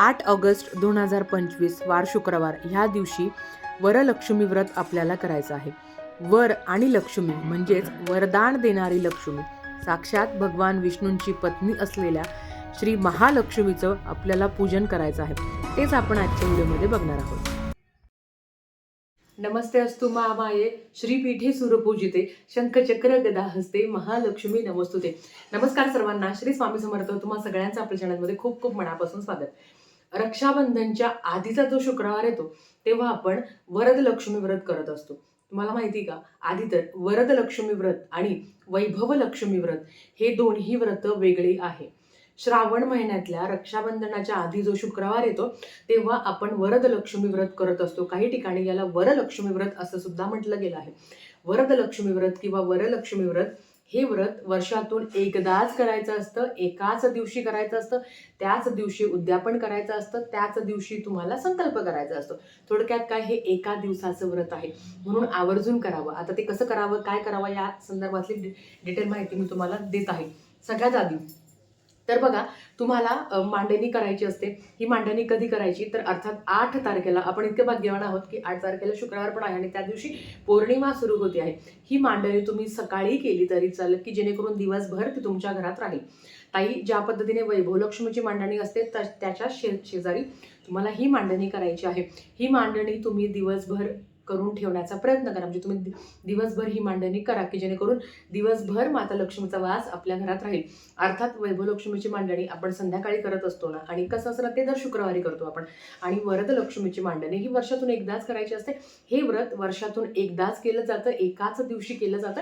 आठ ऑगस्ट दोन हजार पंचवीस वार शुक्रवार ह्या दिवशी वरलक्ष्मी व्रत आपल्याला करायचं आहे. वर आणि लक्ष्मी म्हणजेच वरदान देणारी लक्ष्मी. साक्षात भगवान विष्णूंची पत्नी असलेल्या श्री महालक्ष्मीचं आपल्याला पूजन करायचं आहे. तेच आपण आजच्या व्हिडिओमध्ये बघणार आहोत. नमस्ते अस्तु महामाये श्रीपीठे सुरपूजिते. शंखचक्र गदा हस्ते महालक्ष्मी नमस्तुते. नमस्कार सर्वांना. श्री स्वामी समर्थ तुम्हा सगळ्यांचं आपल्या चॅनलमध्ये खूप खूप मनापासून स्वागत. रक्षाबंधनच्या आधीचा जो शुक्रवार येतो तेव्हा आपण वरद लक्ष्मी व्रत करत असतो. तुम्हाला माहिती का? आधी तर वरद लक्ष्मी व्रत आणि वैभव लक्ष्मी व्रत हे दोन्ही व्रत वेगळी आहे. श्रावण महिन्यातल्या रक्षाबंधनाच्या आधी जो शुक्रवार येतो तेव्हा आपण वरद लक्ष्मी व्रत करत असतो. काही ठिकाणी याला वरलक्ष्मी व्रत असं सुद्धा म्हटलं गेलं आहे. वरद लक्ष्मी व्रत किंवा वरलक्ष्मी व्रत हे व्रत वर्षातून एकदाच करायचं असतं एकाच दिवशी करायचं असतं त्याच दिवशी उद्यापन करायचं असतं त्याच दिवशी तुम्हाला संकल्प करायचा असतो. थोडक्यात काय हे एका दिवसाचं व्रत आहे. म्हणून आवर्जून करावं. आता ते कसं करावं काय करावं या संदर्भातली डि- डिटेल माहिती मी तुम्हाला देत आहे. सगळ्यात आधी तर बघा तुम्हाला मांडणी करायची असते. ही मांडणी कधी करायची? तर अर्थात आठ तारखेला. आपण इतके भाग्यवान आहोत की आठ तारखेला शुक्रवार पण आहे आणि त्या दिवशी पौर्णिमा सुरू होते आहे. ही मांडणी तुम्ही सकाळी केली तरी चालेल की जेणेकरून दिवसभर ती तुमच्या घरात राहील. ताई ज्या पद्धतीने वैभवलक्ष्मीची मांडणी असते त्या त्याच्या शे शेजारी तुम्हाला ही मांडणी करायची आहे. ही मांडणी तुम्ही दिवसभर करून ठेवण्याचा प्रयत्न करा. म्हणजे तुम्ही दि- दिवसभर ही मांडणी करा की जेणेकरून दिवसभर माता लक्ष्मीचा वास आपल्या घरात राहील. अर्थात वैभवलक्ष्मीची मांडणी आपण संध्याकाळी करत असतो ना आणि कसं असं ते दर शुक्रवारी करतो आपण. आणि वरद लक्ष्मीची मांडणी ही वर्षातून एकदाच करायची असते. हे व्रत वर्षातून एकदाच केलं जातं एकाच दिवशी केलं जातं.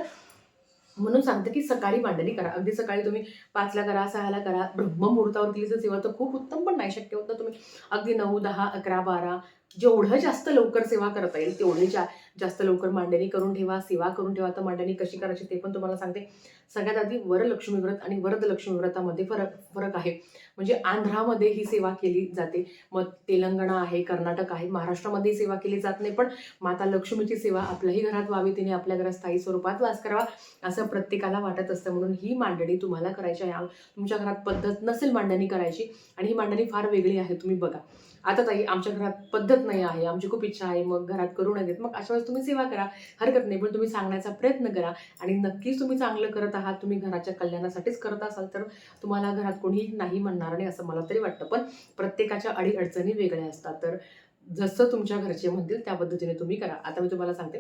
म्हणून सांगते की सकाळी मांडणी करा. अगदी सकाळी तुम्ही पाचला करा सहाला करा. ब्रह्ममुहूर्तावर केली जर सेवा तर खूप उत्तम पण नाही शक्य होतं तुम्ही. अगदी नऊ दहा अकरा बारा जेवढं जास्त लवकर सेवा करता येईल तेवढी जा जास्त लवकर मांडणी करून ठेवा सेवा करून ठेवा. तर मांडणी कशी करायची ते पण तुम्हाला सांगते. सगळ्यात आधी वरलक्ष्मी व्रत आणि वरद लक्ष्मी व्रतामध्ये फरक फरक आहे. म्हणजे आंध्रामध्ये ही सेवा केली जाते. मग तेलंगणा आहे कर्नाटक आहे. महाराष्ट्रामध्ये सेवा केली जात नाही पण माता लक्ष्मीची सेवा आपल्याही घरात व्हावी तिने आपल्या घरात स्थायी स्वरूपात वास करावा असं प्रत्येकाला वाटत असतं. म्हणून ही मांडणी तुम्हाला करायची आहे. तुमच्या घरात पद्धत नसेल मांडणी करायची आणि ही मांडणी फार वेगळी आहे तुम्ही बघा. आता ताई आमच्या घरात पद्धत नाही आहे. आमची खूप इच्छा आहे मग घरात करू नये मग अशा वेळेस तुम्ही सेवा करा. हरकत नाही पण तुम्ही सांगण्याचा प्रयत्न करा. आणि नक्कीच तुम्ही चांगलं करत आहात तुम्ही घराच्या कल्याणासाठीच करत असाल तर तुम्हाला घरात कोणीही नाही म्हणणार नाही असं मला तरी वाटतं. पण प्रत्येकाच्या अडी अडचणी वेगळ्या असतात. तर जसं तुमच्या घरचे म्हणतील त्या पद्धतीने तुम्ही करा. आता मी तुम्हाला सांगते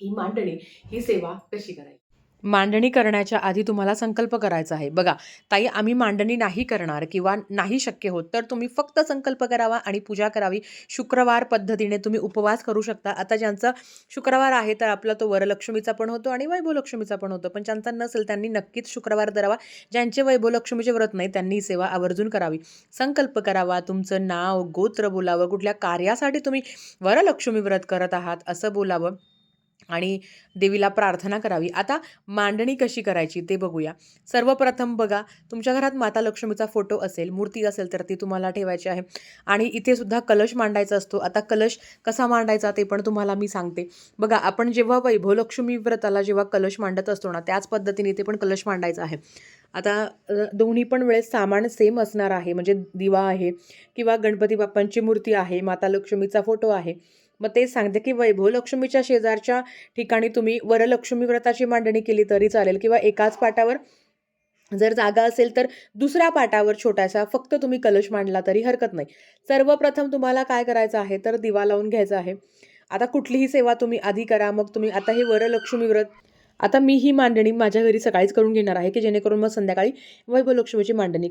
ही मांडणी ही सेवा कशी करायची? मांडणी करण्याच्या आधी तुम्हाला संकल्प करायचा आहे. बघा ताई आम्ही मांडणी नाही करणार किंवा नाही शक्य होत तर तुम्ही फक्त संकल्प करावा आणि पूजा करावी. शुक्रवार पद्धतीने तुम्ही उपवास करू शकता. आता ज्यांचा शुक्रवार आहे तर आपला तो वरलक्ष्मीचा पण होतो आणि वैभवलक्ष्मीचा पण होतो. पण ज्यांचा नसेल त्यांनी नक्कीच शुक्रवार धरावा ज्यांचे वैभवलक्ष्मीचे व्रत नाही त्यांनी सेवा आवर्जून करावी. संकल्प करावा तुमचं नाव गोत्र बोलावं कुठल्या कार्यासाठी तुम्ही वरलक्ष्मी व्रत करत आहात असं बोलावं. आणि देवीला प्रार्थना करावी. आता मांडणी कशी करायची ते बघूया. सर्वप्रथम बघा तुमच्या घरात माता लक्ष्मीचा फोटो असेल मूर्ती असेल तर ती तुम्हाला ठेवायची आहे. आणि इथे सुद्धा कलश मांडायचा असतो. आता कलश कसा मांडायचा ते पण तुम्हाला मी सांगते. बघा आपण जेव्हा वैभवलक्ष्मी व्रताला जेव्हा कलश मांडत असतो ना त्याच पद्धतीने इथे पण कलश मांडायचा आहे. आता दोन्ही पण वेळेस सामान सेम असणार आहे. म्हणजे दिवा आहे किंवा गणपती बाप्पांची मूर्ती आहे माता लक्ष्मीचा फोटो आहे. मग ते सांगते की वैभव लक्ष्मीच्या शेजारच्या ठिकाणी तुम्ही वरलक्ष्मी व्रताची मांडणी केली तरी चालेल किंवा एकाच पाटावर जर जागा असेल तर दुसऱ्या पाटावर छोटासा फक्त तुम्ही कलश मांडला तरी हरकत नाही. सर्वप्रथम तुम्हाला काय करायचं आहे तर दिवा लावून घ्यायचा आहे. आता कुठलीही सेवा तुम्ही आधी करा मग तुम्ही आता हे वरलक्ष्मी व्रत आता मी ही मांडणी माझ्या घरी सकाळीच करून घेणार आहे की जेणेकरून मग संध्याकाळी वैभवलक्ष्मीची मांडणी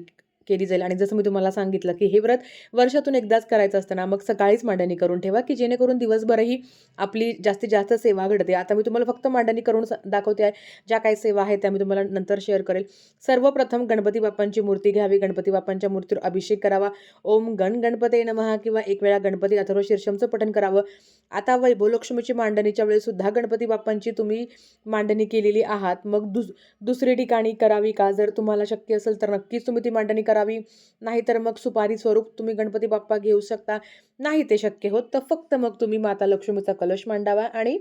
केली जाईल. आणि जसं मी तुम्हाला सांगितलं की हे व्रत वर्षातून एकदाच करायचं असताना मग सकाळीच मांडणी करून ठेवा की जेणेकरून दिवसभरही आपली जास्तीत जास्त सेवा घडते. आता मी तुम्हाला फक्त मांडणी करून स- दाखवते आहे. ज्या काही सेवा आहेत त्या मी तुम्हाला नंतर शेअर करेल. सर्वप्रथम गणपती बाप्पांची मूर्ती घ्यावी. गणपती बाप्पांच्या मूर्तीवर अभिषेक करावा. ओम गण गणपते नमः किंवा एक वेळा गणपती अथर्व शीर्षमचं पठण करावं. आता वैभवलक्ष्मीची मांडणीच्या वेळेसुद्धा गणपती बाप्पांची तुम्ही मांडणी केलेली आहात. मग दुस दुसरी ठिकाणी करावी का? जर तुम्हाला शक्य असेल तर नक्कीच तुम्ही ती मांडणी करावी. नाहीतर मग सुपारी स्वरूप तुम्ही गणपती बाप्पा घेऊ शकता. नाही ते शक्य होत तर फक्त मग तुम्ही माता लक्ष्मीचा कलश मांडावा आणि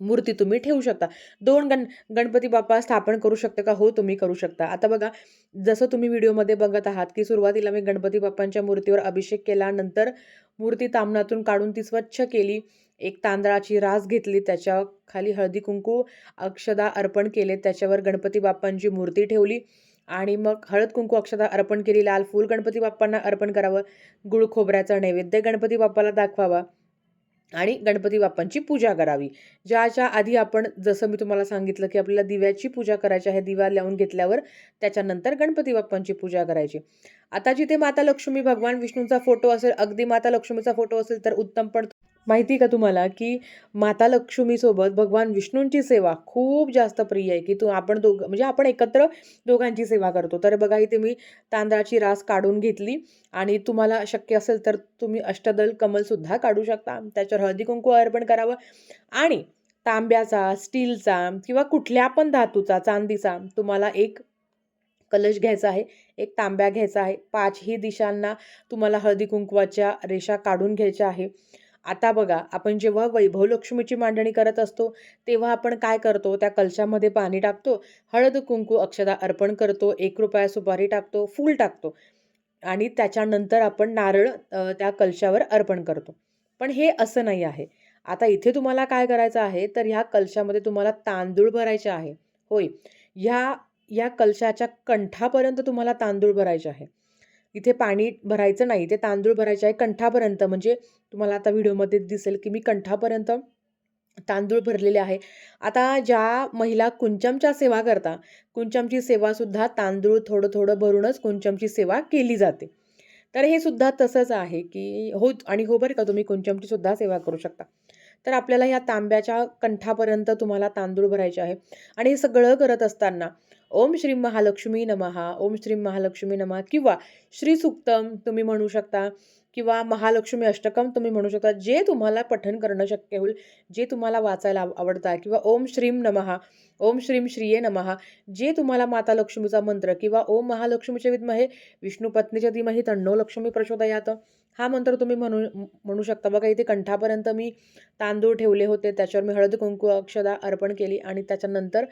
मूर्ती तुम्ही ठेवू शकता. दोन गण गणपती बाप्पा स्थापन करू शकता का? हो तुम्ही करू शकता. आता बघा जसं तुम्ही व्हिडिओमध्ये बघत आहात की सुरुवातीला मी गणपती बाप्पांच्या मूर्तीवर अभिषेक केला नंतर मूर्ती तामणातून काढून ती स्वच्छ केली एक तांदळाची रास घेतली त्याच्याखाली हळदी कुंकू अक्षदा अर्पण केले त्याच्यावर गणपती बाप्पांची मूर्ती ठेवली आणि मग हळद कुंकू अक्षता अर्पण केली लाल फूल गणपती बाप्पांना अर्पण करावं गुळ खोबऱ्याचा नैवेद्य गणपती बाप्पाला दाखवावा आणि गणपती बाप्पांची पूजा करावी. ज्याच्या आधी आपण जसं मी तुम्हाला सांगितलं की आपल्याला दिव्याची पूजा करायची आहे दिवा लावून घेतल्यावर त्याच्यानंतर गणपती बाप्पांची पूजा करायची. आता जिथे माता लक्ष्मी भगवान विष्णूंचा फोटो असेल अगदी माता लक्ष्मीचा फोटो असेल तर उत्तम पण माहिती का तुम्हाला की माता लक्ष्मीसोबत भगवान विष्णूंची सेवा खूप जास्त प्रिय आहे की तू आपण दोघ म्हणजे आपण एकत्र दोघांची सेवा करतो. तर बघा इथे मी तांदळाची रास काढून घेतली आणि तुम्हाला शक्य असेल तर तुम्ही अष्टदल कमलसुद्धा काढू शकता. त्याच्यावर हळदी कुंकू अर्पण करावं आणि तांब्याचा स्टीलचा किंवा कुठल्या पण धातूचा चांदीचा तुम्हाला एक कलश घ्यायचा आहे एक तांब्या घ्यायचा आहे. पाचही दिशांना तुम्हाला हळदी कुंकवाच्या रेषा काढून घ्यायच्या आहे. आता बघा आपण जेव्हा वैभव लक्ष्मीची मांडणी करत असतो तेव्हा आपण काय करतो? त्या कलशामध्ये पाणी टाकतो हळद कुंकू अक्षदा अर्पण करतो एक रुपया सुपारी टाकतो फूल टाकतो आणि त्याच्यानंतर आपण नारळ त्या कलशावर अर्पण करतो. पण हे असं नाही आहे. आता इथे तुम्हाला काय करायचं आहे? तर ह्या कलशामध्ये तुम्हाला तांदूळ भरायचे आहे. होय. ह्या या कलशाच्या कंठापर्यंत तुम्हाला तांदूळ भरायचे आहे. इथे पाणी भरायचं नाही ते तांदूळ भरायचे आहे कंठापर्यंत. म्हणजे तुम्हाला आता व्हिडिओमध्ये दिसेल की मी कंठापर्यंत तांदूळ भरलेले आहे. आता ज्या महिला कुंचमच्या सेवा करता कुंचमची सेवासुद्धा तांदूळ थोडं थोडं भरूनच कुंचमची सेवा केली जाते. तर हे सुद्धा तसंच आहे की हो आणि हो बरं का तुम्ही कुंचमची सुद्धा सेवा करू शकता. तर आपल्याला ह्या तांब्याच्या कंठापर्यंत तुम्हाला तांदूळ भरायचे आहे. आणि हे सगळं करत असताना ओम श्री महालक्ष्मी नमहा ओम श्री महालक्ष्मी नमहा किंवा श्री सुक्तम तुम्ही म्हणू शकता किंवा महालक्ष्मी अष्टकम तुम्ही म्हणू शकता जे तुम्हाला पठन करणं शक्य होईल जे तुम्हाला वाचायला आवडतं आहे किंवा ओम श्रीम नमहा ओम श्रीम श्रीये नमहा जे तुम्हाला माता लक्ष्मीचा मंत्र किंवा ओम महालक्ष्मीच्या विद्महे विष्णू पत्नीच्या धीमहि तण्णो लक्ष्मी प्रचोदयात. हा मंत्र तुम्ही म्हणू म्हणू शकता बघा इथे कंठापर्यंत मी तांदूळ ठेवले होते त्याच्यावर मी हळद कुंकू अक्षदा अर्पण केली आणि त्याच्यानंतर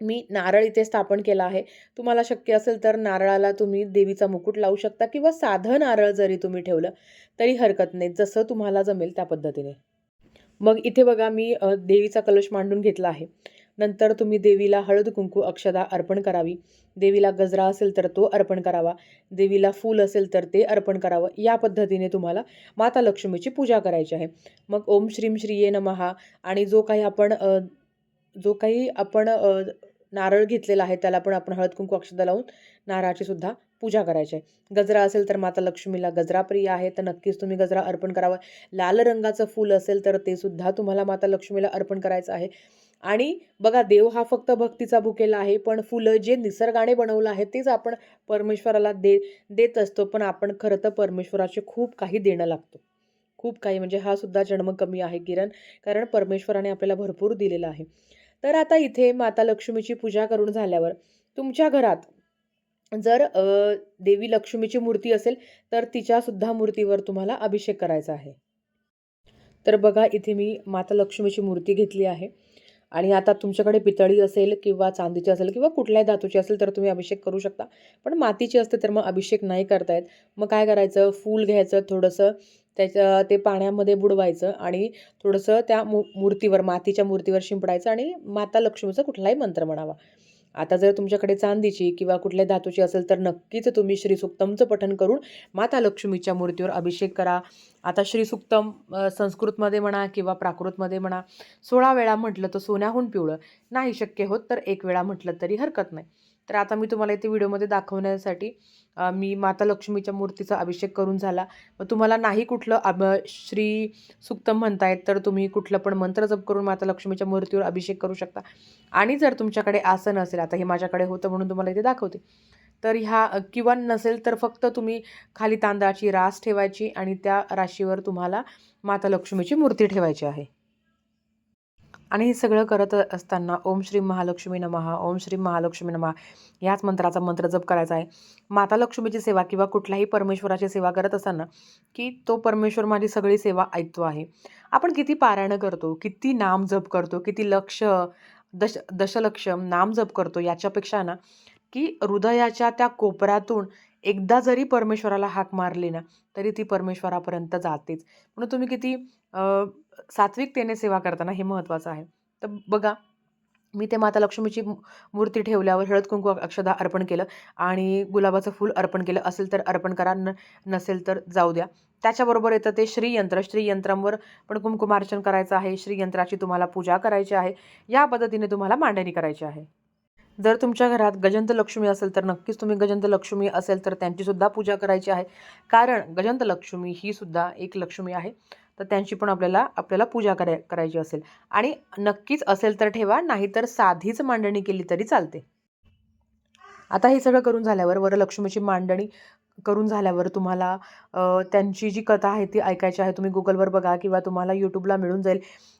मी नारळ इथे स्थापन केला आहे. तुम्हाला शक्य असेल तर नारळाला तुम्ही देवीचा मुकुट लावू शकता किंवा साधं नारळ जरी तुम्ही ठेवलं तरी हरकत नाही जसं तुम्हाला जमेल त्या पद्धतीने. मग इथे बघा मी देवीचा कलश मांडून घेतला आहे. नंतर तुम्ही देवीला हळद कुंकू अक्षदा अर्पण करावी. देवीला गजरा असेल तर तो अर्पण करावा. देवीला फूल असेल तर ते अर्पण करावं. या पद्धतीने तुम्हाला माता लक्ष्मीची पूजा करायची आहे. मग ओम श्रीम श्रीये नमहा आणि जो काही आपण जो काही आपण नारळ घेतलेला आहे त्याला पण आपण हळद कुंकू अक्षता लावून नारळाची सुद्धा पूजा करायची आहे. गजरा असेल तर माता लक्ष्मीला गजरा प्रिय आहे तर नक्कीच तुम्ही गजरा अर्पण करावा. लाल रंगाचं फूल असेल तर ते सुद्धा तुम्हाला माता लक्ष्मीला अर्पण करायचं आहे. आणि बघा देव हा फक्त भक्तीचा भुकेला आहे पण फुलं जे निसर्गाने बनवलं आहे तेच आपण परमेश्वराला दे देत असतो. पण आपण खरं तर परमेश्वराचे खूप काही देणं लागतो. खूप काही म्हणजे हा सुद्धा जन्म कमी आहे किरण. कारण परमेश्वराने आपल्याला भरपूर दिलेला आहे. तर आता इथे माता लक्ष्मीची पूजा करून झाल्यावर तुमच्या घरात जर देवी लक्ष्मीची मूर्ती असेल तर तिच्यासुद्धा मूर्तीवर तुम्हाला अभिषेक करायचा आहे. तर बघा इथे मी माता लक्ष्मीची मूर्ती घेतली आहे. आणि आता तुमच्याकडे पितळी असेल किंवा चांदीची असेल किंवा कुठल्याही धातूची असेल तर तुम्ही अभिषेक करू शकता. पण मातीची असते तर मग अभिषेक नाही करता येत. मग काय करायचं? फूल घ्यायचं थोडंसं त्याचं ते पाण्यामध्ये बुडवायचं आणि थोडंसं त्या मू मूर्तीवर मातीच्या मूर्तीवर शिंपडायचं आणि माता लक्ष्मीचा कुठलाही मंत्र म्हणावा. आता जर तुमच्याकडे चांदीची किंवा कुठल्या धातूची असेल तर नक्कीच तुम्ही श्री सुक्तमचं करून माता लक्ष्मीच्या मूर्तीवर अभिषेक करा. आता श्री सुक्तम संस्कृतमध्ये म्हणा किंवा प्राकृतमध्ये म्हणा सोळा वेळा म्हटलं तर सोन्याहून पिवळं. नाही शक्य होत तर एक वेळा म्हटलं तरी हरकत नाही. तर आता मी तुम्हाला इथे व्हिडिओमध्ये दाखवण्यासाठी मी माता लक्ष्मीच्या मूर्तीचा अभिषेक करून झाला. मग तुम्हाला नाही कुठलं अब श्री सुक्तम म्हणतायत तर तुम्ही कुठलं पण मंत्र जप करून माता लक्ष्मीच्या मूर्तीवर अभिषेक करू शकता. आणि जर तुमच्याकडे आसन असेल आता हे माझ्याकडे होतं म्हणून तुम्हाला इथे दाखवते. तर ह्या किंवा नसेल तर फक्त तुम्ही खाली तांदळाची रास ठेवायची आणि त्या राशीवर तुम्हाला माता लक्ष्मीची मूर्ती ठेवायची आहे. आणि हे सगळं करत असताना ओम श्री महालक्ष्मी नमहा ओम श्री महालक्ष्मी नमहा ह्याच मंत्राचा मंत्र जप करायचा आहे. माता लक्ष्मीची सेवा किंवा कुठल्याही परमेश्वराची सेवा करत असताना की तो परमेश्वर माझी सगळी सेवा ऐकतो आहे. आपण किती पारायणं करतो किती नाम जप करतो किती लक्ष दश दशलक्ष नाम जप करतो याच्यापेक्षा ना की हृदयाच्या त्या कोपऱ्यातून एकदा जरी परमेश्वराला हाक मारली ना तरी ती परमेश्वरापर्यंत जातेच. म्हणून तुम्ही किती सात्विकतेने सेवा करताना हे महत्त्वाचं आहे. तर बघा मी ते माता लक्ष्मीची मूर्ती ठेवल्यावर हळद कुंकू अक्षदा अर्पण केलं आणि गुलाबाचं फूल अर्पण केलं. असेल तर अर्पण करा न नसेल तर जाऊ द्या. त्याच्याबरोबर येतं ते श्रीयंत्र. श्रीयंत्रांवर पण कुंकुमार्चन करायचं आहे. श्रीयंत्राची तुम्हाला पूजा करायची आहे. या पद्धतीने तुम्हाला मांडणी करायची आहे. जर तुमच्या घरात गजंत लक्ष्मी असेल तर नक्कीच तुम्ही गजंत लक्ष्मी असेल तर त्यांची सुद्धा पूजा करायची आहे. कारण गजंत लक्ष्मी ही सुद्धा एक लक्ष्मी आहे. तर त्यांची पण आपल्याला आपल्याला पूजा कराय करायची असेल. आणि नक्कीच असेल तर ठेवा नाहीतर साधीच मांडणी केली तरी चालते. आता हे सगळं करून झाल्यावर वरलक्ष्मीची मांडणी करून झाल्यावर तुम्हाला त्यांची जी कथा आहे ती ऐकायची आहे तुम्ही गुगलवर बघा किंवा तुम्हाला यूट्यूबला मिळून जाईल.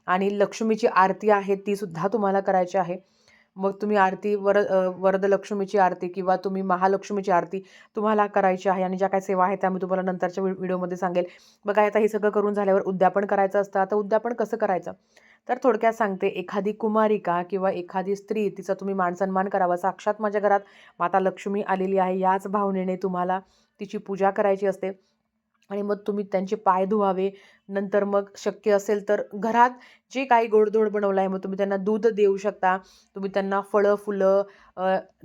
आणि लक्ष्मीची आरती आहे ती सुद्धा तुम्हाला करायची आहे. मग तुम्ही आरती वर वरदलक्ष्मीची वरद आरती किंवा तुम्ही महालक्ष्मीची आरती तुम्हाला करायची आहे आणि ज्या काय सेवा आहेत त्या मी तुम्हाला नंतरच्या व्हिडिओमध्ये सांगेल. बघा आता हे सगळं करून झाल्यावर उद्यापन करायचं असतं. आता उद्यापन कसं करायचं? तर थोडक्यात सांगते. एखादी कुमारिका किंवा एखादी स्त्री तिचा तुम्ही मानसन्मान करावा. साक्षात माझ्या घरात माता लक्ष्मी आलेली आहे. याच भावनेने तुम्हाला तिची पूजा करायची असते. आणि मग तुम्ही त्यांचे पाय धुवावे नंतर मग शक्य असेल तर घरात जे काही गोडधोड बनवलं आहे मग तुम्ही त्यांना दूध देऊ शकता. तुम्ही त्यांना फळं फुलं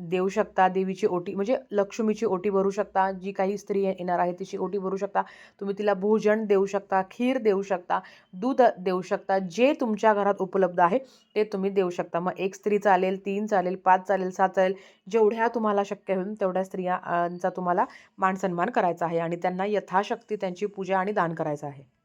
देऊ शकता. देवीची ओटी म्हणजे लक्ष्मीची ओटी भरू शकता. जी काही स्त्री येणार आहे तिची ओटी भरू शकता. तुम्ही तिला भोजन देऊ शकता खीर देऊ शकता दूध देऊ शकता. जे तुमच्या घरात उपलब्ध आहे ते तुम्ही देऊ शकता. मग एक स्त्री चालेल तीन चालेल पाच चालेल सात चालेल जेवढ्या तुम्हाला शक्य होईल तेवढ्या स्त्रियांचा तुम्हाला मानसन्मान करायचा आहे आणि त्यांना यथाशक्ती त्यांची पूजा आणि दान करायचं आहे.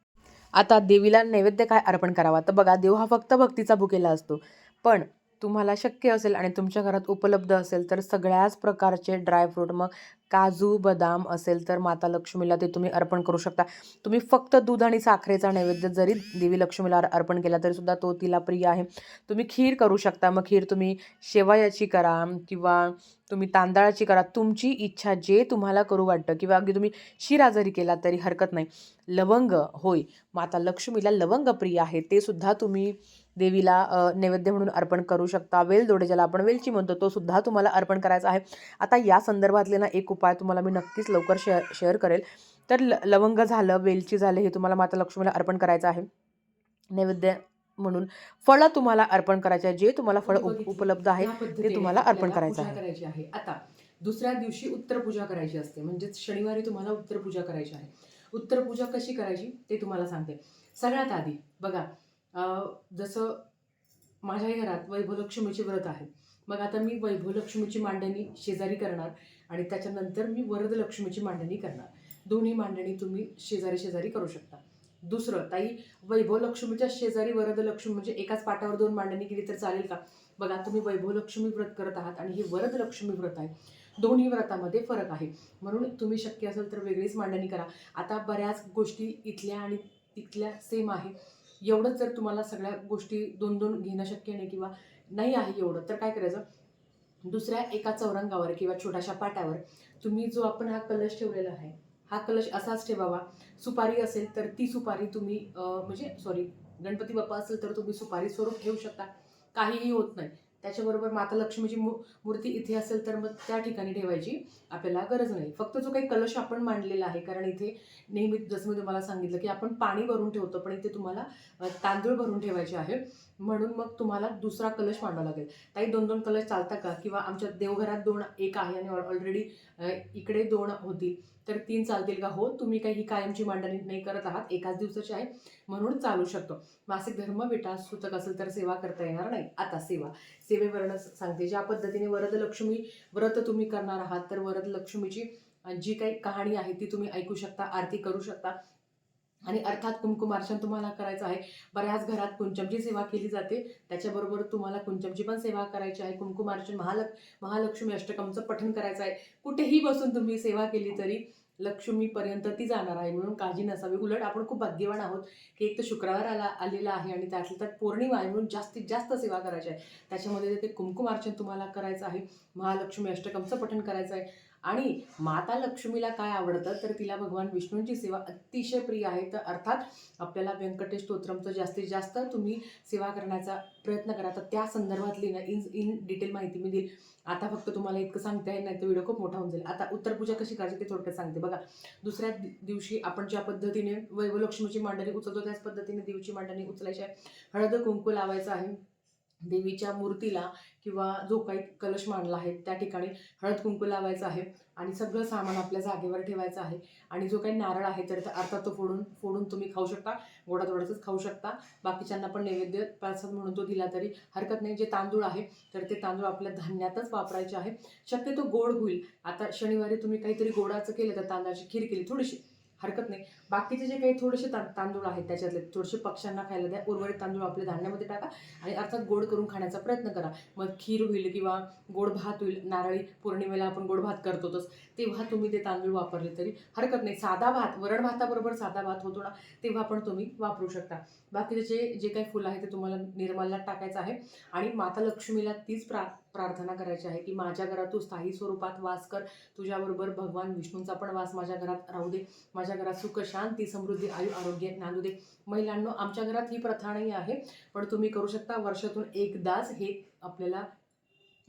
आता देवीला नैवेद्य काय अर्पण करावा? तर बघा देव हा फक्त भक्तीचा भुकेला असतो. पण तुम्हाला शक्य असेल आणि तुमच्या घरात उपलब्ध असेल तर सगळ्याच प्रकारचे ड्रायफ्रूट मग काजू बदाम असेल तर माता लक्ष्मीला ते तुम्ही अर्पण करू शकता. तुम्ही फक्त दूध आणि साखरेचा नैवेद्य जरी देवी लक्ष्मीला अर्पण केला तरी सुद्धा तो तिला प्रिय आहे. तुम्ही खीर करू शकता. मग खीर तुम्ही शेवयाची करा किंवा तुम्ही तांदळाची करा. तुमची इच्छा जे तुम्हाला करू वाटतं किंवा अगदी तुम्ही शिरा जरी केला तरी हरकत नाही. लवंग होय माता लक्ष्मीला लवंग प्रिय आहे ते सुद्धा तुम्ही देवीला नैवेद्य म्हणून अर्पण करू शकता. वेलदोडे ज्याला आपण वेलची म्हणतो तो सुद्धा तुम्हाला अर्पण करायचा आहे. आता या संदर्भातले ना एक उपाय तुम्हाला मी नक्कीच लवकर शेअर शेअर करेल. तर ल लवंग झालं वेलची झालं हे तुम्हाला माता लक्ष्मीला अर्पण करायचं आहे. नैवेद्य म्हणून फळं तुम्हाला अर्पण करायचे आहे. जे तुम्हाला फळं उप उपलब्ध आहे ते तुम्हाला अर्पण करायचं आहे. आता दुसऱ्या दिवशी उत्तर पूजा करायची असते. म्हणजेच शनिवारी तुम्हाला उत्तर पूजा करायची आहे. उत्तर पूजा कशी करायची? ते तुम्हाला सांगते. सगळ्यात आधी बघा जसं माझ्याही घरात वैभवलक्ष्मीचे व्रत आहे. मग आता मी वैभवलक्ष्मीची मांडणी शेजारी करणार आणि त्याच्यानंतर मी वरदलक्ष्मीची मांडणी करणार. दोन्ही मांडणी तुम्ही शेजारी शेजारी करू शकता. दुसरं ताई वैभवलक्ष्मीच्या शेजारी वरदलक्ष्मी म्हणजे एकाच पाटावर दोन मांडणी केली तर चालेल का? बघा तुम्ही वैभवलक्ष्मी व्रत करत आहात आणि हे वरदलक्ष्मी व्रत आहे. दोन्ही व्रतामध्ये फरक आहे. म्हणून तुम्ही शक्य असेल तर वेगळीच मांडणी करा. आता बऱ्याच गोष्टी इथल्या आणि तिथल्या सेम आहे. एवढंच जर तुम्हाला सगळ्या गोष्टी दोन दोन घेणं शक्य नाही किंवा नाही आहे एवढं तर काय करायचं? दुसऱ्या एका चौरंगावर किंवा छोट्याशा पाट्यावर तुम्ही जो आपण हा कलश ठेवलेला आहे हा कलश असाच ठेवावा. सुपारी असेल तर ती सुपारी तुम्ही म्हणजे सॉरी गणपती बाप्पा असेल तर तुम्ही सुपारी स्वरूप ठेवू शकता. काहीही होत नाही. त्याच्याबरोबर माता लक्ष्मीची मू मूर्ती इथे असेल तर मग त्या ठिकाणी ठेवायची. आपल्याला गरज नाही. फक्त जो काही कलश आपण मांडलेला आहे कारण इथे नेहमी जसं मी तुम्हाला सांगितलं की आपण पाणी भरून ठेवतो पण इथे तुम्हाला तांदूळ भरून ठेवायचे आहे. म्हणून मग तुम्हाला दुसरा कलश मांडावा लागेल. ताई दोन दोन कलश चालतात का? किंवा आमच्या देवघरात दोन एक आहे आणि ऑलरेडी इकडे दोन होतील. तर तीन चालतील का? हो तुम्ही काही ही कायमची मांडणी नाही करत आहात. एकाच दिवसाची आहे. म्हणून चालू शकतो. मासिक धर्म बेटा सूतक असेल तर सेवा करता येणार नाही. आता सेवा. सेवेवरनं सांगते. ज्या पद्धतीने वरदलक्ष्मी व्रत तुम्ही करणार आहात तर वरदलक्ष्मीची लक्ष्मीची जी काही कहाणी आहे ती तुम्ही ऐकू शकता आरती करू शकता. आणि अर्थात कुंकुमार्चन तुम्हाला करायचं आहे. बऱ्याच घरात कुंचमची सेवा केली जाते. त्याच्याबरोबर तुम्हाला कुंचमची पण सेवा करायची आहे. कुंकुमार्चन महालक् महालक्ष्मी अष्टकमचं पठण करायचं आहे. कुठेही बसून तुम्ही सेवा केली तरी लक्ष्मीपर्यंत ती जाणार आहे. म्हणून काळजी नसावी. उलट आपण खूप भाग्यवान आहोत की एक तर शुक्रवार आला आलेला आहे आणि त्यातल्या त्यात पौर्णिमा आहे म्हणून जास्तीत जास्त सेवा करायची आहे. त्याच्यामध्ये ते कुंकुमार्चन तुम्हाला करायचं आहे. महालक्ष्मी अष्टकमचं पठण करायचं आहे. आणि माता लक्ष्मीला काय आवडतं? तर तिला भगवान विष्णूंची सेवा अतिशय प्रिय आहे. तर अर्थात आपल्याला व्यंकटेश स्तोत्रमचं जास्तीत जास्त तुम्ही सेवा करण्याचा प्रयत्न करा. तर त्या संदर्भातली ना इन इन डिटेल माहिती मी देईल. आता फक्त तुम्हाला इतकं सांगते आहे नाही तर व्हिडिओ खूप मोठा होऊन जाईल. आता उत्तरपूजा कशी करायची ते थोडक्यात सांगते. बघा दुसऱ्या दि- दिवशी आपण ज्या पद्धतीने वैभवलक्ष्मीची मांडणी उचलतो त्याच पद्धतीने देवीची मांडणी उचलायची आहे. हळद कुंकू लावायचं आहे. देवीच्या मूर्तीला किंवा जो काही कलश मांडला आहे त्या ठिकाणी हळद कुंकू लावायचं आहे आणि सगळं सामान आपल्या जागेवर ठेवायचं आहे. आणि जो काही नारळ आहे तर अर्थात तो फोडून फोडून तुम्ही खाऊ शकता गोडा थोडासाच खाऊ शकता. बाकीच्यांना पण नैवेद्य प्रसाद म्हणून तो दिला तरी हरकत नाही. जे तांदूळ आहे तर ते तांदूळ आपल्या धान्यातच वापरायचे आहे. शक्यतो गोड होईल. आता शनिवारी तुम्ही काहीतरी गोडाचं केलं तर तांदळाची खीर केली थोडीशी हरकत नाही. बाकीचे जे काही थोडेसे ता तांदूळ आहेत त्याच्यातले थोडेसे पक्ष्यांना खायला द्या. उर्वरित तांदूळ आपल्या धान्यामध्ये टाका आणि अर्थात गोड करून खाण्याचा प्रयत्न करा. मग खीर होईल किंवा गोड भात होईल नारळी पौर्णिमेला आपण गोड भात करतोच तेव्हा तुम्ही ते तांदूळ वापरले तरी हरकत नाही. साधा भात वरण भाताबरोबर साधा भात होतो ना तेव्हा पण तुम्ही वापरू शकता. बाकीचे जे जे काही फुलं आहे ते तुम्हाला निर्माल्यात टाकायचं आहे. आणि माता लक्ष्मीला तीच प्रा प्रार्थना करायची आहे की माझ्या घरात तू स्थायी स्वरूपात वास कर. तुझ्याबरोबर भगवान विष्णूंचा पण वास माझ्या घरात राहू दे. माझ्या घरात सुख शांती समृद्धी आयु आरोग्य नांदू दे. महिलांनो आमच्या घरात ही प्रथा नाही आहे पण तुम्ही करू शकता वर्षातून एकदाच हे आपल्याला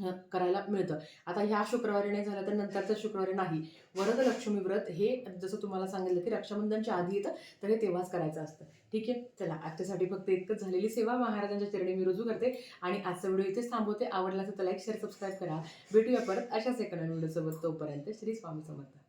करायला मिळतं. आता ह्या शुक्रवारी नाही झालं तर नंतरचं शुक्रवारी नाही. वरदलक्ष्मी व्रत हे जसं तुम्हाला सांगितलं की रक्षाबंधनच्या आधी येतं तर हे तेव्हाच करायचं असतं. ठीक आहे? चला आजच्यासाठी फक्त इतकंच झालेली सेवा. महाराजांच्या चरणी मी रुजू करते आणि आजचा व्हिडिओ इथेच थांबवते. आवडला तर लाईक शेअर सबस्क्राईब करा. भेटूया परत अशाच एका नवीन व्हिडिओसोबत. तोपर्यंत श्री स्वामी समर्थ.